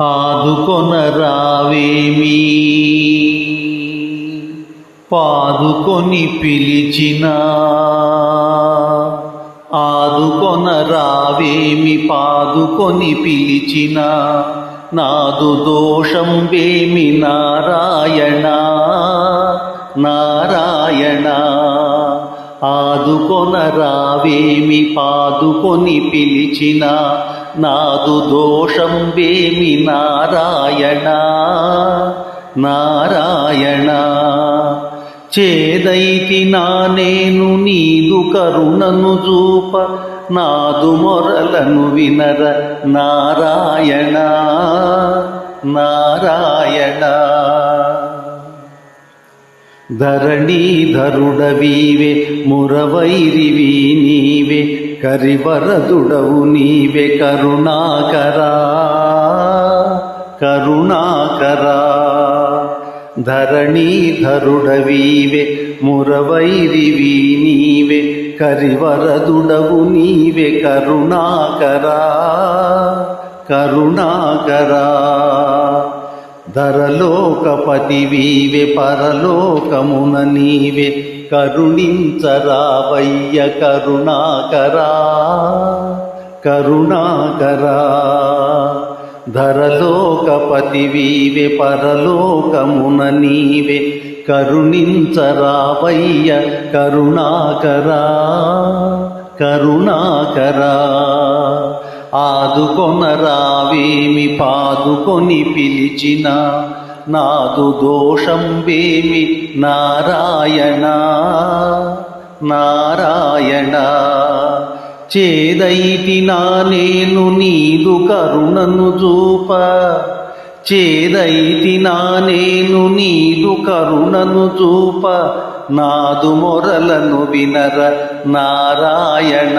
ఆదుకొనరావేమి? పాదుకొని పిలిచిన ఆదుకొనరావేమి? పాదుకొని పిలిచిన నాదు దోషం వేమి నారాయణ. ఆదుకొన రావేమి పాదుకొని పిలిచిన నాదు దోషం వేమి నారాయణ? నారాయణ చేదైతి నా నేను నీదు కరుణను చూప నాదు మొరలను వినర నారాయణ. నారాయణ ధరణీధరుడవీవే మురవైరివి నీవే కరివరదుడవు నీవే కరుణాకరా కరుణాకరా. ధరణీధరుడవీవే మురవైరివి నీవే కరివరదుడవు నీవే కరుణాకరా కరుణాకరా. ధరలోకపతివీవే పరలోకమున నీవే. కరుణించరావయ్య కరుణాకరా కరుణాకరా. ధరలోకపతివీవే పరలోకమున నీవే. కరుణించరావయ్య కరుణాకరా కరుణాకరా. ఆదుకొనరావేమి పాదుకొని పిలిచిన? నాదు దోషం వేమి నారాయణ? నారాయణ చేదైతి నా నేను నీదు కరుణను చూప. చేదైతి నా నేను నీదు కరుణను చూప. నాదు మొరలను వినర నారాయణ.